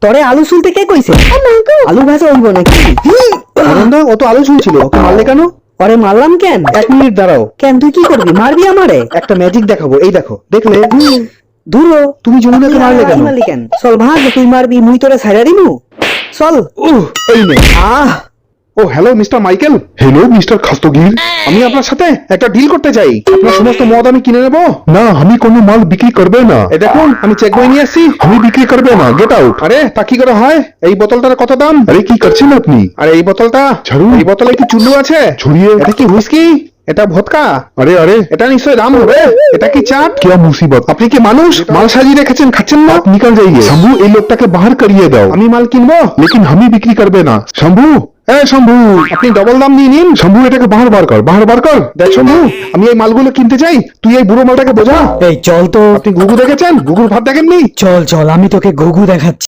তরে আলু ছুলতে কে কইছে? আলু ভাজা হইব নাকি? আনন্দ ও তো আলু ছিল ওকে মারলে কেন? আরে মারলাম কেন? এক মিনিট দাঁড়াও। কেন তুই কি করবি? মারবি আমারে? একটা ম্যাজিক দেখাবো। এই দেখো দেখলে? দূরো তুমি যমুনাকে মারলে কেন? চল ভাগ তুই মারবি মুই তোরে ছাইড়া দিমু। চল। উহ, এই নে। আহ! ও hello mister Michael hello mister Khastagir আমি আপনার সাথে একটা ডিল করতে চাই। আপনার সমস্ত মদ আমি কিনে নেব? না আমি কোনো মাল বিক্রি করবে না। এ দেখুন আমি চেক বই নিয়ে আসছি। আমি বিক্রি করবে না গেট আউট আরে তা কি করে হয়? এই বোতলটার কত দাম? আরে কি করছেন আপনি? আরে এই বোতলটা? ছাড়ুন। এই বোতলে কি চুল্লু আছে? ছড়িয়ে। এটা কি হুইস্কি এটা ভোটকা আরে আরে। এটা নিশ্চয় রাম হবে। এটা কি চাট কি মুসিবত? আপনি কি মানুষ? মাল সাজিয়ে রেখেছেন খাচ্ছেন না? নিকাল যাইয়ে। শম্ভু এই লোকটাকে বাহার করিয়ে দাও। আমি মাল কিনবো? লেকিন আমি বিক্রি করবে না। শম্ভু? এ শম্ভু! আপনি ডবল দাম নিয়ে নিন। শম্ভু এটাকে বাহার বার কর বাহার বার কর। দেখ শম্ভু আমি এই মালগুলো কিনতে চাই। তুই এই বুড়ো মালটাকে বোঝা। এই চল তো। আপনি গুগু দেখেছেন? গুগুর ভাত দেখেননি? চল চল আমি তোকে গুগু দেখাচ্ছি।